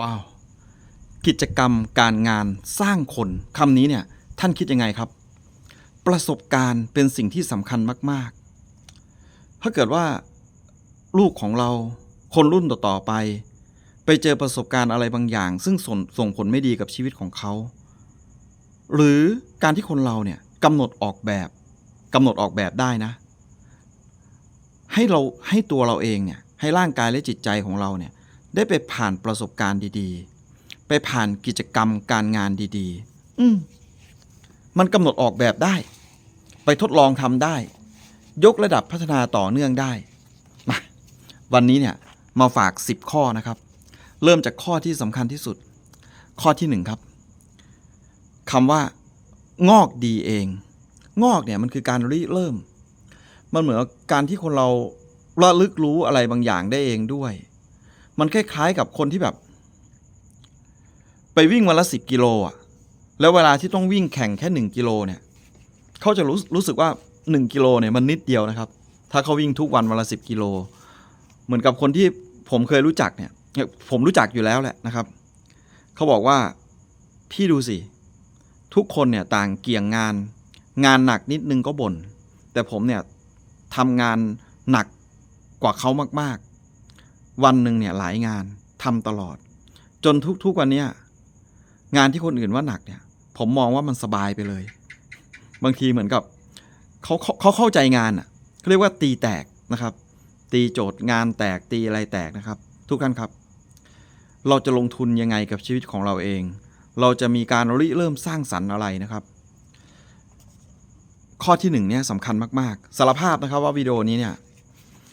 ว้าว กิจกรรมการงานสร้างคนคำนี้เนี่ยท่านคิดยังไงครับ ประสบการณ์เป็นสิ่งที่สำคัญมาก ๆ ถ้าเกิดว่า ลูกของเราคนรุ่นต่อๆไป ไปเจอประสบการณ์อะไรบางอย่าง ซึ่งส่งส่งผลไม่ดีกับชีวิตของเขา หรือการที่คนเราเนี่ยกำหนดออกแบบกำหนดออกแบบได้นะ ให้เราให้ตัวเราเองเนี่ยให้ร่างกายและจิตใจของเราเนี่ย ได้ไปผ่านประสบการณ์ดีๆ ไปผ่านกิจกรรมการงานดีๆ อืมมันกำหนดออกแบบได้ ไปทดลองทำได้ ยกระดับพัฒนาต่อเนื่องได้มาวันนี้เนี่ยมาฝาก 10 ข้อนะครับ เริ่มจากข้อที่สำคัญที่สุด ข้อที่ 1 ครับคำว่างอกดีเอง งอกเนี่ยมันคือการริเริ่ม มันเหมือนกับการที่คนเราระลึกรู้อะไรบางอย่างได้เองด้วย มันคล้ายๆกับคนที่แบบ ไปวิ่งวันละสิบกิโลอะ แล้วเวลาที่ต้องวิ่งแข่งแค่หนึ่งกิโลเนี่ยเขาจะรู้รู้สึกว่าหนึ่งกิโลเนี่ยมันนิดเดียวนะครับ ถ้าเขาวิ่งทุกวันวันละสิบกิโล เหมือนกับคนที่ผมเคยรู้จักเนี่ย ผมรู้จักอยู่แล้วแหละนะครับ เขาบอกว่าพี่ดูสิ ทุกคนเนี่ยต่างเกี่ยงงาน งานหนักนิดนึงก็บ่นแต่ผมเนี่ยทำงานหนักกว่าเขามากๆ วันหนึ่งเนี่ยหลายงานทำตลอด จนทุกๆวันเนี้ยงานที่คนอื่นว่าหนักเนี่ย ผมมองว่ามันสบายไปเลย บางทีเหมือนกับเขาเขาเขาเข้าใจงานอะเขาเรียกว่าตีแตกนะครับ ตีโจทย์งานแตกตีอะไรแตกนะครับ ทุกท่านครับ เราจะลงทุนยังไงกับชีวิตของเราเอง เราจะมีการริเริ่มสร้างสรรค์อะไรนะครับ ข้อที่หนึ่งเนี่ยสำคัญมากๆ สารภาพนะครับว่าวิดีโอนี้เนี่ย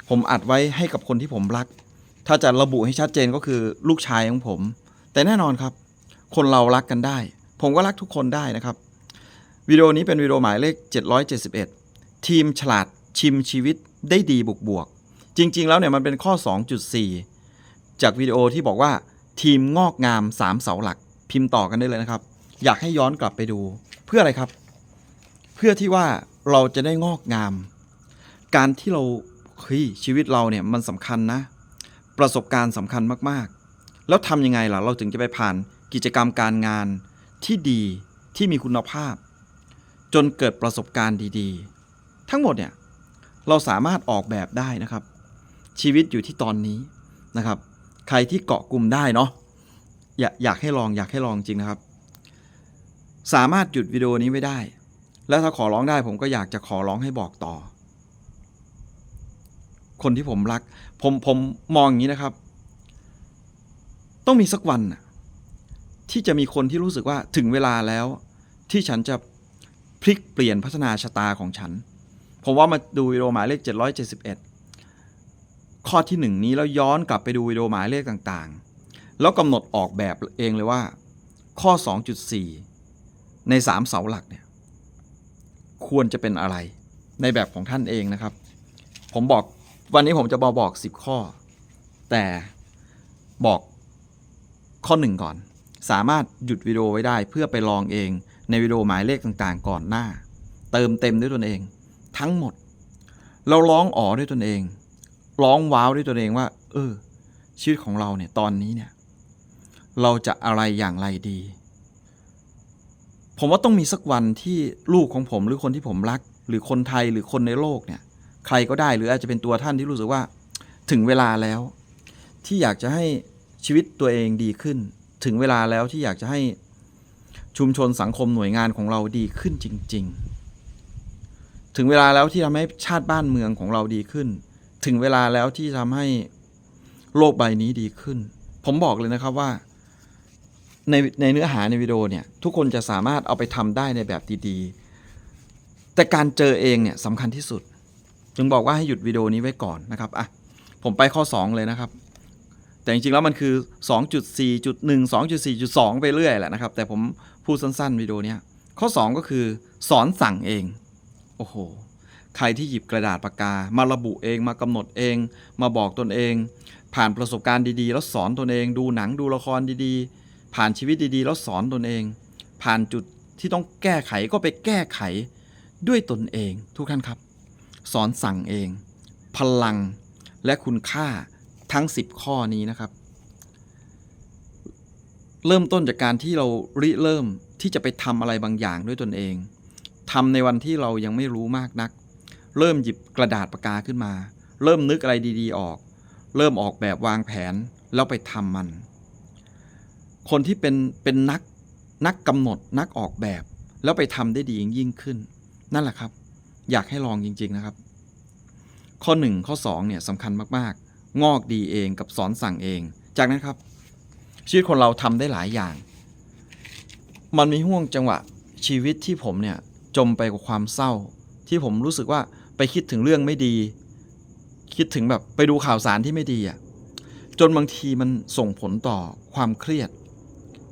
ผมอัดไว้ให้กับคนที่ผมรัก ถ้าจะระบุให้ชัดเจนก็คือลูกชายของผม แต่แน่นอนครับ คนเรารักกันได้ ผมก็รักทุกคนได้นะครับ วิดีโอนี้เป็นวิดีโอหมายเลข 771 ทีมฉลาดชิมชีวิตได้ดีบวกบวกๆจริง ๆ แล้วเนี่ยมันเป็นข้อ 2.4 จากวิดีโอที่บอกว่าทีมงอกงาม 3 เสาหลัก พิมพ์ต่อกันได้เลยนะครับ อยากให้ย้อนกลับไปดู เพื่ออะไรครับ เพื่อที่ว่าเราจะได้งอกงาม การที่เราเฮ้ยชีวิตเราเนี่ยมันสำคัญนะ ประสบการณ์สำคัญมากๆ แล้วทำยังไงล่ะเราถึงจะไปผ่านกิจกรรมการงานที่ดีที่มีคุณภาพ จนเกิดประสบการณ์ดีๆ ทั้งหมดเนี่ยเราสามารถออกแบบได้นะครับ ชีวิตอยู่ที่ตอนนี้นะครับ ใครที่เกาะกลุ่มได้เนาะอยากอยากให้ลองอยากให้ลองจริงนะครับ สามารถหยุดวิดีโอนี้ไว้ได้ แล้วถ้าขอร้องได้ผมก็อยากจะขอร้องให้บอกต่อ คนที่ผมรัก ผมผมมองอย่างนี้นะครับ ต้องมีสักวันที่จะมีคนที่รู้สึกว่าถึงเวลาแล้ว ที่ฉันจะพลิกเปลี่ยนพัฒนาชะตาของฉัน ผมว่ามาดูวิดีโอหมายเลข 771 ข้อที่หนึ่งนี้แล้วย้อนกลับไปดูวิดีโอหมายเลขต่างๆ แล้วกำหนดออกแบบเองเลยว่า ข้อ 2.4 ใน 3 เสาหลักเนี่ยควรจะเป็นอะไรในแบบของท่านเองนะครับ ผมบอก วันนี้ผมจะบอกบอก10 ข้อ แต่บอกข้อหนึ่งก่อน สามารถหยุดวิดีโอไว้ได้เพื่อไปลองเองในวิดีโอหมายเลขต่างๆ ก่อนหน้า เติมเต็มด้วยตนเอง ทั้งหมด เราร้องอ๋อด้วยตนเอง ร้องว้าวด้วยตนเองว่า เออ ชีวิตของเราเนี่ยตอนนี้เนี่ย เราจะอะไรอย่างไรดี ผมว่าต้องมีสักวันที่ลูกของผมหรือคนที่ผมรัก หรือคนไทยหรือคนในโลกเนี่ย ใครก็ได้หรืออาจจะเป็นตัวท่านที่รู้สึกว่าถึงเวลาแล้ว ที่อยากจะให้ชีวิตตัวเองดีขึ้น ถึงเวลาแล้วที่อยากจะให้ชุมชนสังคมหน่วยงานของเราดีขึ้นจริง ๆ ถึงเวลาแล้วที่ทำให้ชาติบ้านเมืองของเราดีขึ้น ถึงเวลาแล้วที่ทำให้โลกใบนี้ดีขึ้น ผมบอกเลยนะครับว่าในในเนื้อหาในวิดีโอเนี่ยทุกคนจะสามารถเอาไปทำได้ในแบบดีๆ แต่การเจอเองเนี่ยสำคัญที่สุด จึงบอกว่าให้หยุดวิดีโอนี้ไว้ก่อนนะครับอะผมไปข้อ 2 เลยนะครับ แต่จริงๆแล้วมันคือ 2.4.1 2.4.2 ไปเรื่อยแหละนะครับ แต่ผมพูดสั้นๆวิดีโอนี้ข้อ 2 ก็คือ สอนสั่งเอง โอ้โห ใครที่หยิบกระดาษปากกา มาระบุเองมากำหนดเอง มาบอกตนเอง ผ่านประสบการณ์ดีๆ แล้วสอนตนเอง ดูหนังดูละครดีๆ ผ่านชีวิตดีๆ แล้วสอนตนเอง ผ่านจุดที่ต้องแก้ไขก็ไปแก้ไขด้วยตนเองทุกท่านครับ สอนสั่งเอง พลังและคุณค่าทั้ง 10 ข้อนี้นะครับ เริ่มต้นจากการที่เราริเริ่มที่จะไปทำอะไรบางอย่างด้วยตนเองทำในวันที่เรายังไม่รู้มากนัก เริ่มหยิบกระดาษปากกาขึ้นมา เริ่มนึกอะไรดีๆออก เริ่มออกแบบวางแผนแล้วไปทำมัน คนที่เป็นเป็นนักนักกำหนดนักออกแบบ แล้วไปทำได้ดียิ่งยิ่งขึ้น นั่นแหละครับ อยากให้ลองจริง ๆ นะครับ ข้อ 1 ข้อ2เนี่ยสำคัญมากๆ งอกดีเองกับสอนสั่งเอง จากนั้นครับ ชีวิตคนเราทำได้หลายอย่าง มันมีห่วงจังหวะชีวิตที่ผมเนี่ยจมไปกับความเศร้า ที่ผมรู้สึกว่าไปคิดถึงเรื่องไม่ดี คิดถึงแบบไปดูข่าวสารที่ไม่ดีอะจนบางทีมันส่งผลต่อความเครียด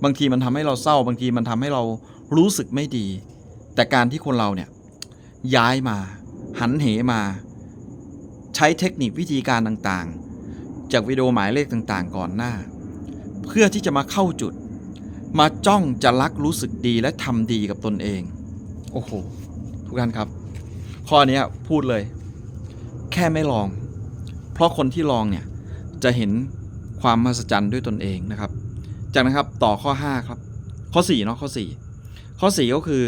บางทีมันทำให้เราเศร้า บางทีมันทำให้เรารู้สึกไม่ดี แต่การที่คนเราเนี่ย ย้ายมา หันเหมา ใช้เทคนิควิธีการต่างๆ จากวิดีโอหมายเลขต่างๆ ก่อนหน้า เพื่อที่จะมาเข้าจุด มาจ้องจะรักรู้สึกดีและทำดีกับตนเอง โอ้โห ทุกท่านครับ ข้อนี้พูดเลย แค่ไม่ลอง เพราะคนที่ลองเนี่ย จะเห็นความมหัศจรรย์ด้วยตนเองนะครับ จากนั้นครับต่อข้อ 5 ครับ ข้อ4เนาะข้อ 4 ข้อ 4 ก็คือ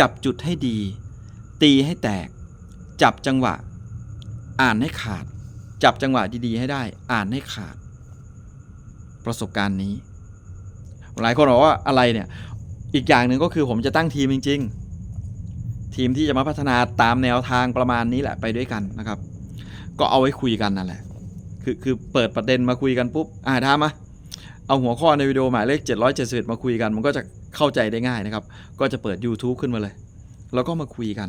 จับจุดให้ดี ตีให้แตก จับจังหวะ อ่านให้ขาด จับจังหวะดีๆ ให้ได้ อ่านให้ขาด ประสบการณ์นี้ หลายคนบอกว่าอะไรเนี่ย อีกอย่างหนึ่งก็คือผมจะตั้งทีมจริง ๆ ทีมที่จะมาพัฒนาตามแนวทางประมาณนี้แหละไปด้วยกันนะครับ ก็เอาไว้คุยกันนั่นแหละ คือคือเปิดประเด็นมาคุยกันปุ๊บอ่าทามาเอาหัวข้อในวิดีโอหมายเลข 771 มาคุยกัน มันก็จะเข้าใจได้ง่ายนะครับ ก็จะเปิด YouTube ขึ้นมาเลย แล้วก็มาคุยกัน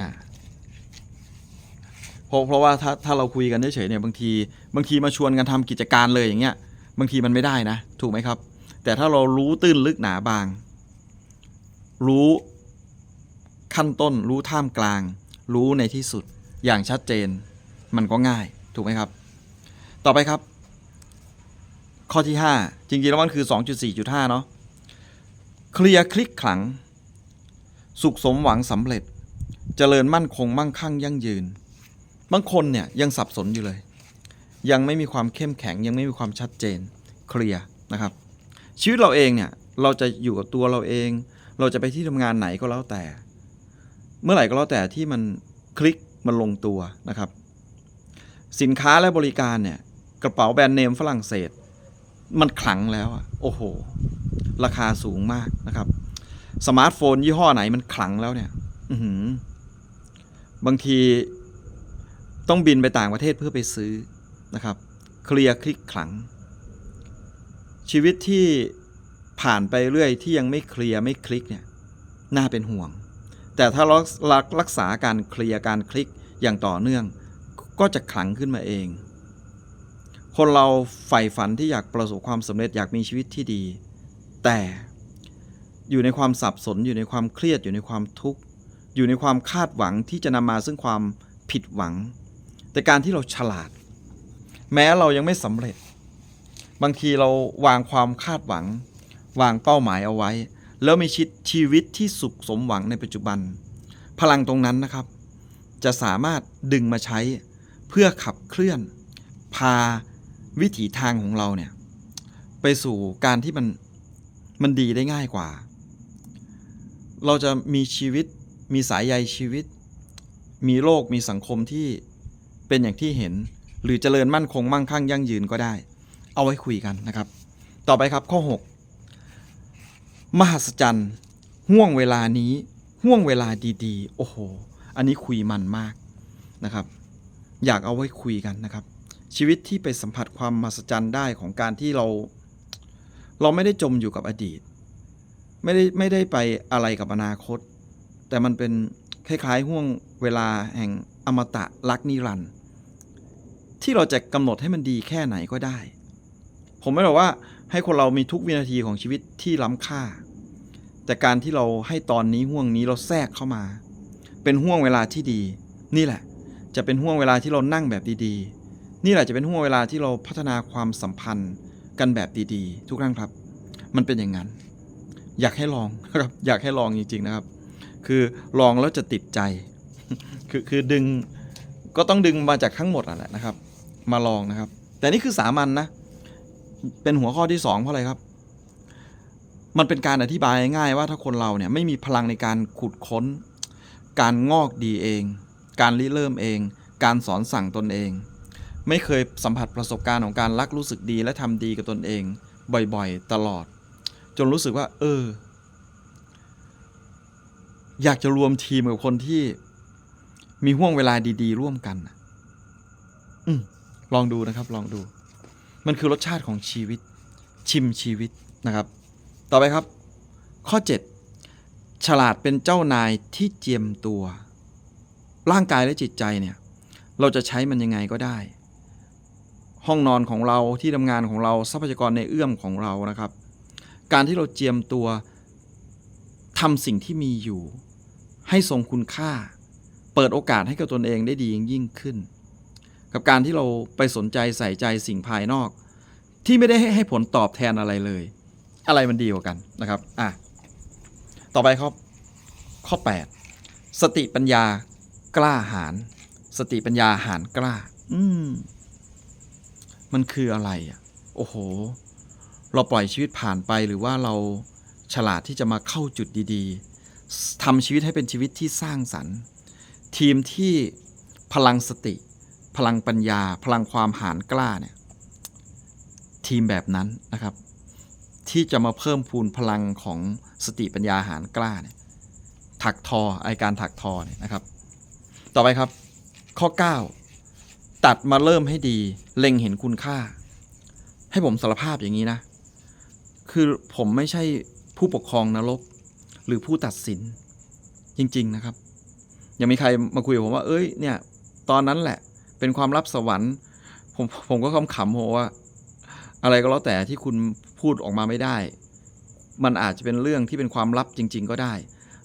อ่า เพราะเพราะว่าถ้าถ้าเราคุยกันเฉยๆเนี่ยบางทีบางทีมาชวนกันทำกิจการเลยอย่างเงี้ยบางทีมันไม่ได้นะ ถูกไหมครับ แต่ถ้าเรารู้ตื้นลึกหนาบาง รู้ขั้นต้น รู้ท่ามกลาง รู้ในที่สุดอย่างชัดเจน มันก็ง่าย ถูกไหมครับ ต่อไปครับ ข้อที่ 5 จริงๆแล้วมันคือ 2.4.5 เนาะเคลียร์คลิกขลัง สุขสมหวังสำเร็จเจริญมั่นคงมั่งคั่งยั่งยืน บางคนเนี่ยยังสับสนอยู่เลย ยังไม่มีความเข้มแข็ง ยังไม่มีความชัดเจนเคลียร์นะครับ ชีวิตเราเองเนี่ยเราจะอยู่กับตัวเราเอง เราจะไปที่ทำงานไหนก็แล้วแต่ เมื่อไหร่ก็แล้วแต่ที่มันคลิกมันลงตัวนะครับ สินค้าและบริการเนี่ยกระเป๋าแบรนด์เนมฝรั่งเศส มันขลังแล้วอะโอ้โห ราคาสูงมากนะครับ สมาร์ทโฟนยี่ห้อไหนมันขลังแล้วเนี่ยอืบางที ต้องบินไปต่างประเทศเพื่อไปซื้อนะครับ เคลียร์คลิกขลัง ชีวิตที่ผ่านไปเรื่อยที่ยังไม่เคลียร์ไม่คลิกเนี่ยน่าเป็นห่วง แต่ถ้าเรารักรักษาการเคลียร์การคลิกอย่างต่อเนื่อง ก็จะขลังขึ้นมาเอง คนเราใฝ่ฝันที่อยากประสบความสำเร็จอยากมีชีวิตที่ดี แต่อยู่ในความสับสนอยู่ในความเครียดอยู่ในความทุกข์ อยู่ในความคาดหวังที่จะนำมาซึ่งความผิดหวัง แต่การที่เราฉลาด แม้เรายังไม่สำเร็จ บางทีเราวางความคาดหวัง วางเป้าหมายเอาไว้ แล้วมีชิดชีวิตที่สุขสมหวังในปัจจุบัน พลังตรงนั้นนะครับ จะสามารถดึงมาใช้เพื่อขับเคลื่อน พาวิถีทางของเราเนี่ยไปสู่การที่มันมันดีได้ง่ายกว่า เราจะมีชีวิตมีสายใยชีวิต มีโลกมีสังคมที่ เป็นอย่างที่เห็น หรือเจริญมั่นคงมั่งคั่งยั่งยืนก็ได้ เอาไว้คุยกันนะครับ ต่อไปครับข้อ 6 มหัศจรรย์ห่วงเวลานี้ห่วงเวลาดีๆ โอ้โห อันนี้คุยมันมากนะครับ อยากเอาไว้คุยกันนะครับ ชีวิตที่ไปสัมผัสความมหัศจรรย์ได้ของการที่เรา เราไม่ได้จมอยู่กับอดีต ไม่ได้ไม่ได้ไปอะไรกับอนาคต แต่มันเป็นคล้ายๆห่วงเวลาแห่ง อมตะรักนิรันด์ที่เราจะกำหนดให้มันดีแค่ไหนก็ได้ ผมไม่บอกว่าให้คนเรามีทุกวินาทีของชีวิตที่ล้ำค่า แต่การที่เราให้ตอนนี้ห่วงนี้เราแทรกเข้ามา เป็นห่วงเวลาที่ดี นี่แหละ จะเป็นห่วงเวลาที่เรานั่งแบบดีๆ นี่แหละจะเป็นห่วงเวลาที่เราพัฒนาความสัมพันธ์กันแบบดีๆ ทุกท่านครับ มันเป็นอย่างนั้น อยากให้ลองนะครับ อยากให้ลองจริงๆนะครับ คือลองแล้วจะติดใจ คือคือดึงก็ต้องดึงมาจากทั้งหมดอะแหละนะครับ มาลองนะครับ แต่นี่คือสามัญนนะ เป็นหัวข้อที่สองเพราะอะไรครับ มันเป็นการอธิบายง่ายว่าถ้าคนเราเนี่ยไม่มีพลังในการขุดค้น การงอกดีเอง การริเริ่มเอง การสอนสั่งตนเอง ไม่เคยสัมผัสประสบการณ์ของการรักรู้สึกดีและทำดีกับตนเอง บ่อยๆ ตลอด จนรู้สึกว่า เออ อยากจะรวมทีมกับคนที่ มีห่วงเวลาดีๆ ร่วมกันน่ะอืมลองดูนะครับลองดู มันคือรสชาติของชีวิต ชิมชีวิตนะครับ ต่อไปครับ ข้อ 7 ฉลาดเป็นเจ้านายที่เจียมตัว ร่างกายและจิตใจเนี่ย เราจะใช้มันยังไงก็ได้ ห้องนอนของเราที่ทำงานของเราทรัพยากรในเอื้อมของเรานะครับ การที่เราเจียมตัวทำสิ่งที่มีอยู่ ให้ทรงคุณค่า เปิดโอกาสให้กับตนเองได้ดียิ่งขึ้น กับการที่เราไปสนใจใส่ใจสิ่งภายนอก ที่ไม่ได้ให้ผลตอบแทนอะไรเลย อะไรมันดีกว่ากันนะครับอะต่อไปครับข้อ 8 สติปัญญากล้าหาญสติปัญญาหารกล้า อืมมันคืออะไรอะโอ้โห เราปล่อยชีวิตผ่านไปหรือว่าเราฉลาดที่จะมาเข้าจุดดี ๆทำชีวิตให้เป็นชีวิตที่สร้างสรรค์ ทีมที่พลังสติ พลังปัญญา พลังความหารกล้าเนี่ยทีมแบบนั้นนะครับ ที่จะมาเพิ่มพูนพลังของสติปัญญาหารกล้าเนี่ยถักทอไอการถักทอเนี่ยนะครับ ต่อไปครับ ข้อ 9 ตัดมาเริ่มให้ดี เล็งเห็นคุณค่า ให้ผมสารภาพอย่างนี้นะ คือผมไม่ใช่ผู้ปกครองนรก หรือผู้ตัดสินจริง ๆ นะครับ ยังมีใครมาคุยกับผมว่า เอ้ย เนี่ย ตอนนั้นแหละ เป็นความลับสวรรค์ ผมผมก็คำขำๆผมว่า อะไรก็แล้วแต่ที่คุณพูดออกมาไม่ได้ มันอาจจะเป็นเรื่องที่เป็นความลับจริง ๆ ก็ได้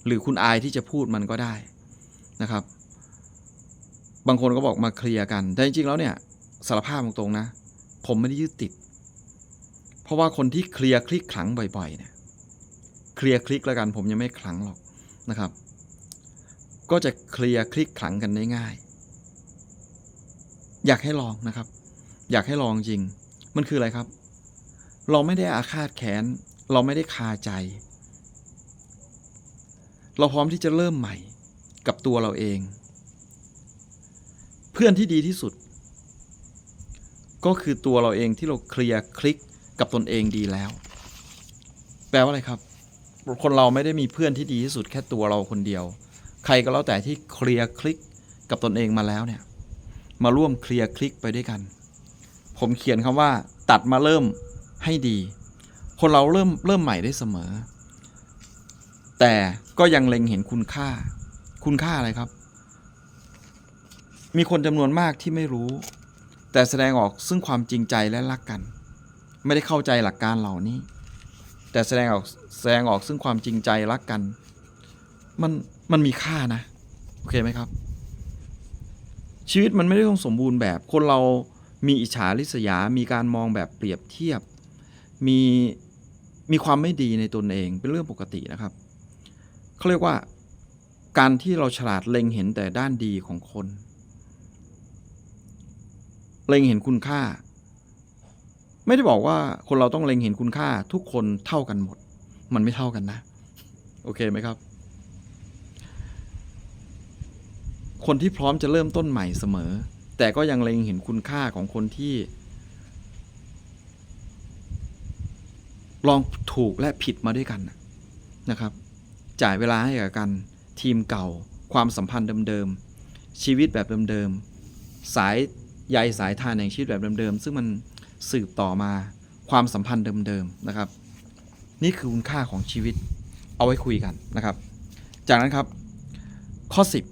หรือคุณอายที่จะพูดมันก็ได้นะครับ บางคนก็บอกมาเคลียร์กัน แต่จริงๆแล้วเนี่ยสารภาพตรงๆนะ ผมไม่ได้ยึดติด เพราะว่าคนที่เคลียร์คลิกขลังบ่อยๆเนี่ย เคลียร์คลิกแล้วกัน ผมยังไม่ขลังหรอกนะครับ ก็จะเคลียร์คลิกขลังกันได้ง่าย อยากให้ลองนะครับ อยากให้ลองจริง มันคืออะไรครับ เราไม่ได้อาฆาตแค้น เราไม่ได้คาใจ เราพร้อมที่จะเริ่มใหม่กับตัวเราเอง เพื่อนที่ดีที่สุด ก็คือตัวเราเองที่เราเคลียร์คลิกกับตนเองดีแล้ว แปลว่าอะไรครับ คนเราไม่ได้มีเพื่อนที่ดีที่สุดแค่ตัวเราคนเดียว ใครก็แล้วแต่ที่เคลียร์คลิกกับตนเองมาแล้วเนี่ย มาร่วมเคลียร์คลิกไปด้วยกัน ผมเขียนคำว่า ตัดมาเริ่มให้ดี คนเราเริ่มเริ่มใหม่ได้เสมอ แต่ก็ยังเล็งเห็นคุณค่า คุณค่าอะไรครับ มีคนจำนวนมากที่ไม่รู้ แต่แสดงออกซึ่งความจริงใจและรักกัน ไม่ได้เข้าใจหลักการเหล่านี้ แต่แสดงออกแสดงออกซึ่งความจริงใจรักกัน มัน มันมีค่านะ โอเคไหมครับ ชีวิตมันไม่ได้ต้องสมบูรณ์แบบ คนเรามีอิจฉาริษยา มีการมองแบบเปรียบเทียบ มีมีความไม่ดีในตนเองเป็นเรื่องปกตินะครับเขาเรียกว่าการที่เราฉลาดเล็งเห็นแต่ด้านดีของคน เล็งเห็นคุณค่า ไม่ได้บอกว่าคนเราต้องเล็งเห็นคุณค่าทุกคนเท่ากันหมด มันไม่เท่ากันนะ โอเคไหมครับ คนที่พร้อมจะเริ่มต้นใหม่เสมอ แต่ก็ยังเล็งเห็นคุณค่าของคนที่ ลองถูกและผิดมาด้วยกันนะนะครับ จ่ายเวลาให้กับกัน ทีมเก่า ความสัมพันธ์เดิมๆ ชีวิตแบบเดิมๆ สายใยสายทานแห่งชีวิตแบบเดิมๆ ซึ่งมันสืบต่อมาความสัมพันธ์เดิมๆ นะครับ นี่คือคุณค่าของชีวิตเอาไว้คุยกันนะครับ จากนั้นครับข้อ 10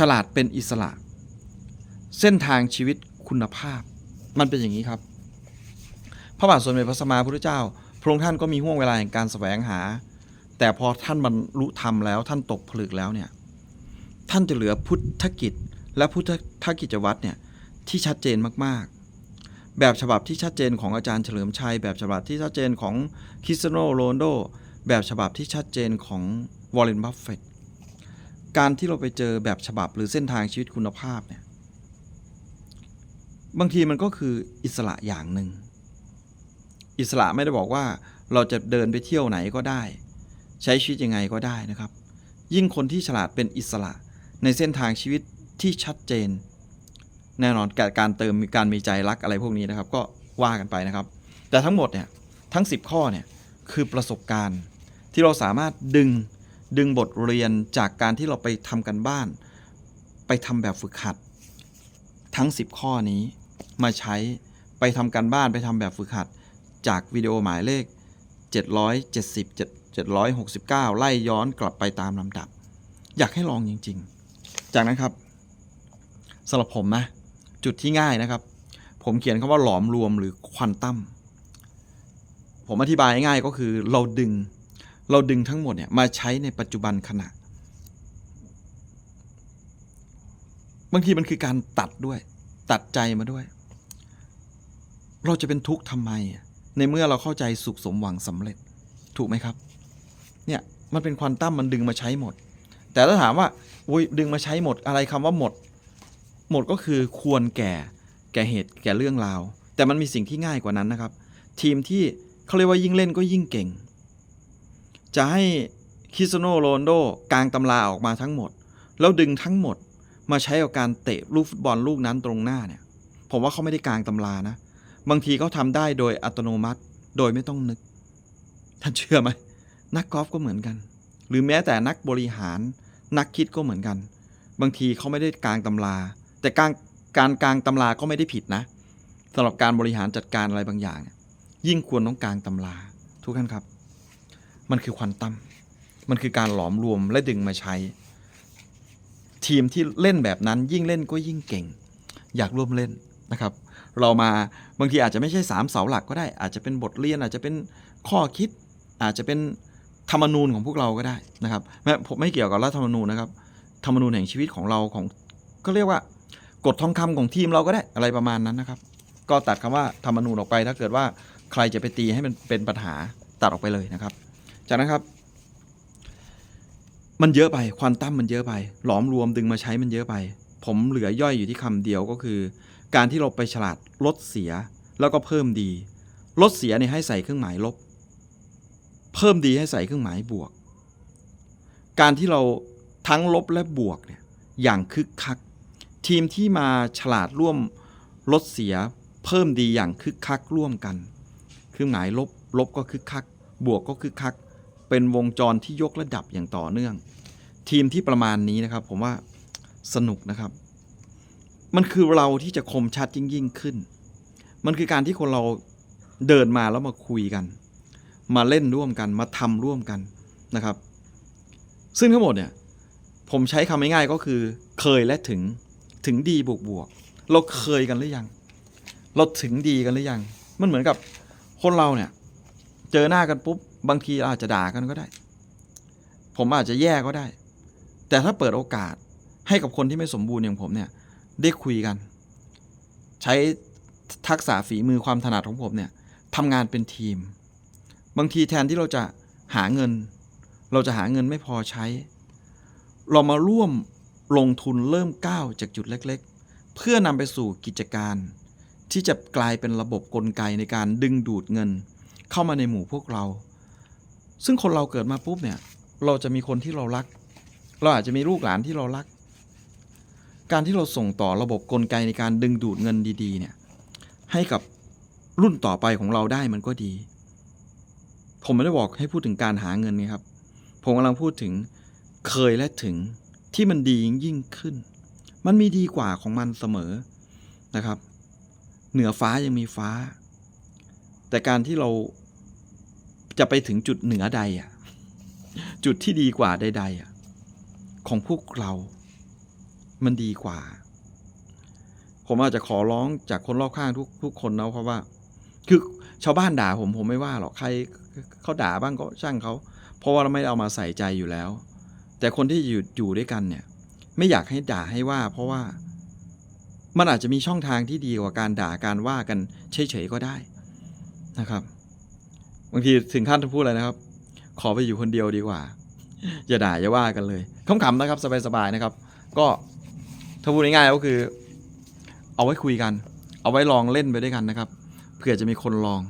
ฉลาดเป็นอิสระ เส้นทางชีวิตคุณภาพ มันเป็นอย่างนี้ครับ พระบาทสมเด็จพระสัมมาพุทธเจ้า พระองค์ท่านก็มีห่วงเวลาแห่งการแสวงหา แต่พอท่านบรรลุธรรมแล้วท่านตกผลึกแล้วเนี่ยท่านจะเหลือพุทธกิจและพุทธกิจวัตรเนี่ยที่ชัดเจนมากๆ แบบฉบับที่ชัดเจนของอาจารย์เฉลิมชัย แบบฉบับที่ชัดเจนของคริสโนโรนโด แบบฉบับที่ชัดเจนของวอร์เรนบัฟเฟต การที่เราไปเจอแบบฉบับหรือเส้นทางชีวิตคุณภาพเนี่ยบางทีมันก็คืออิสระอย่างหนึ่ง อิสระไม่ได้บอกว่าเราจะเดินไปเที่ยวไหนก็ได้ ใช้ชีวิตยังไงก็ได้นะครับ ยิ่งคนที่ฉลาดเป็นอิสระในเส้นทางชีวิตที่ชัดเจน แน่นอนการการเติมการมีใจรักอะไรพวกนี้นะครับ ก็ว่ากันไปนะครับ แต่ทั้งหมดเนี่ยทั้ง 10 ข้อเนี่ยคือประสบการณ์ที่เราสามารถดึง ดึงบทเรียนจากการที่เราไปทำกันบ้าน ไปทำแบบฝึกหัด ทั้ง 10 ข้อนี้มาใช้ไปทำการบ้านไปทำแบบฝึกหัด จากวิดีโอหมายเลข 770 769 ไล่ย้อนกลับไปตามลำดับ อยากให้ลองจริง ๆ จากนั้นครับสำหรับผมนะ จุดที่ง่ายนะครับ ผมเขียนคำว่าหลอมรวมหรือควอนตัมผมอธิบายง่ายก็คือเราดึง เราดึงทั้งหมดเนี่ยมาใช้ในปัจจุบันขณะ บางทีมันคือการตัดด้วย ตัดใจมาด้วย เราจะเป็นทุกข์ทำไม ในเมื่อเราเข้าใจสุขสมหวังสำเร็จถูกไหมครับ เนี่ยมันเป็นควอนตัมมันดึงมาใช้หมด แต่ถ้าถามว่าโอ้ยดึงมาใช้หมดอะไรคำว่าหมด หมดก็คือควรแก่ แก่เหตุแก่เรื่องราว แต่มันมีสิ่งที่ง่ายกว่านั้นนะครับ ทีมที่เขาเรียกว่ายิ่งเล่นก็ยิ่งเก่ง จะให้คิสโนโรนโดกลางตำราออกมาทั้งหมด แล้วดึงทั้งหมดมาใช้กับการเตะลูกฟุตบอลลูกนั้นตรงหน้าเนี่ย ผมว่าเขาไม่ได้กลางตำรานะ บางทีเขาทำได้โดยอัตโนมัติ โดยไม่ต้องนึก ท่านเชื่อไหม นักกอล์ฟก็เหมือนกัน หรือแม้แต่นักบริหาร นักคิดก็เหมือนกัน บางทีเขาไม่ได้กลางตำรา แต่การการกลางตำราก็ไม่ได้ผิดนะสำหรับการบริหารจัดการอะไรบางอย่างยยิ่งควรต้องกลางตำรา ทุกท่านครับ มันคือควอนตัมมันคือการหลอมรวมและดึงมาใช้ ทีมที่เล่นแบบนั้นยิ่งเล่นก็ยิ่งเก่ง อยากร่วมเล่นนะครับ เรามาบางทีอาจจะไม่ใช่สามเสาหลักก็ได้ อาจจะเป็นบทเรียนอาจจะเป็นข้อคิด อาจจะเป็นธรรมนูญของพวกเราก็ได้นะครับไม่ผมไม่เกี่ยวกับรัฐธรรมนูญนะครับธรรมนูญแห่งชีวิตของเราของก็เรียกว่ากฎทองคำของทีมเราก็ได้อะไรประมาณนั้นนะครับ ก็ตัดคำว่าธรรมนูญออกไป ถ้าเกิดว่าใครจะไปตีให้มันเป็นปัญหาตัดออกไปเลยนะครับ จากนั้นครับ มันเยอะไปควอนตัมมันเยอะไป หลอมรวมดึงมาใช้มันเยอะไป ผมเหลือย่อยอยู่ที่คำเดียวก็คือ การที่เราไปฉลาดลดเสียแล้วก็เพิ่มดี ลดเสียเนี่ยให้ใส่เครื่องหมายลบ เพิ่มดีให้ใส่เครื่องหมายบวก การที่เราทั้งลบและบวกเนี่ยอย่างคึกคัก ทีมที่มาฉลาดร่วมลดเสียเพิ่มดีอย่างคึกคักร่วมกัน เครื่องหมายลบลบก็คึกคัก บวกก็คึกคัก เป็นวงจรที่ยกระดับอย่างต่อเนื่อง ทีมที่ประมาณนี้นะครับ ผมว่าสนุกนะครับ มันคือเราที่จะคมชัดยิ่งยิ่งขึ้น มันคือการที่คนเราเดินมาแล้วมาคุยกัน มาเล่นร่วมกัน มาทำร่วมกันนะครับ ซึ่งทั้งหมดเนี่ยผมใช้คำง่ายๆก็คือ เคยและถึงถึงดีบวกบวกเราเคยกันหรือยัง เราถึงดีกันหรือยัง มันเหมือนกับคนเราเนี่ย เจอหน้ากันปุ๊บ บางทีอาจจะด่ากันก็ได้ ผมอาจจะแย่ก็ได้ แต่ถ้าเปิดโอกาสให้กับคนที่ไม่สมบูรณ์อย่างผมเนี่ย ได้คุยกัน ใช้ทักษะฝีมือความถนัดของผมเนี่ยทำงานเป็นทีม บางทีแทนที่เราจะหาเงิน เราจะหาเงินไม่พอใช้ เรามาร่วมลงทุนเริ่มก้าวจากจุดเล็ก ๆ เพื่อนำไปสู่กิจการ ที่จะกลายเป็นระบบกลไกในการดึงดูดเงิน เข้ามาในหมู่พวกเรา ซึ่งคนเราเกิดมาปุ๊บเนี่ย เราจะมีคนที่เรารัก เราอาจจะมีลูกหลานที่เรารัก การที่เราส่งต่อระบบกลไกในการดึงดูดเงินดีๆ เนี่ย ให้กับรุ่นต่อไปของเราได้มันก็ดี ผมไม่ได้บอกให้พูดถึงการหาเงินนะครับ ผมกำลังพูดถึงเคยและถึงที่มันดียิ่งขึ้น มันมีดีกว่าของมันเสมอนะครับ เหนือฟ้ายังมีฟ้า แต่การที่เรา จะไปถึงจุดเหนือใดอะจุดที่ดีกว่าใดๆอะของพวกเรา มันดีกว่า ผมอาจจะขอร้องจากคนรอบข้างทุกทุกคนนะเพราะว่า คือชาวบ้านด่าผมผมไม่ว่าหรอกใครเขาด่าบ้างก็ช่างเขาเพราะว่าเราไม่เอามาใส่ใจอยู่แล้ว แต่คนที่อยู่อยู่ด้วยกันเนี่ย ไม่อยากให้ด่าให้ว่า เพราะว่ามันอาจจะมีช่องทางที่ดีกว่าการด่าการว่ากันเฉยๆก็ได้นะครับ บางทีถึงขั้นจะพูดอะไรนะครับ ขอไปอยู่คนเดียวดีกว่า อย่าด่าอย่าว่ากันเลยขำๆนะครับ สบายๆนะครับ ก็ถ้าพูดง่ายๆก็คือ เอาไว้คุยกัน เอาไว้ลองเล่นไปด้วยกันนะครับเผื่อจะมีคนลอง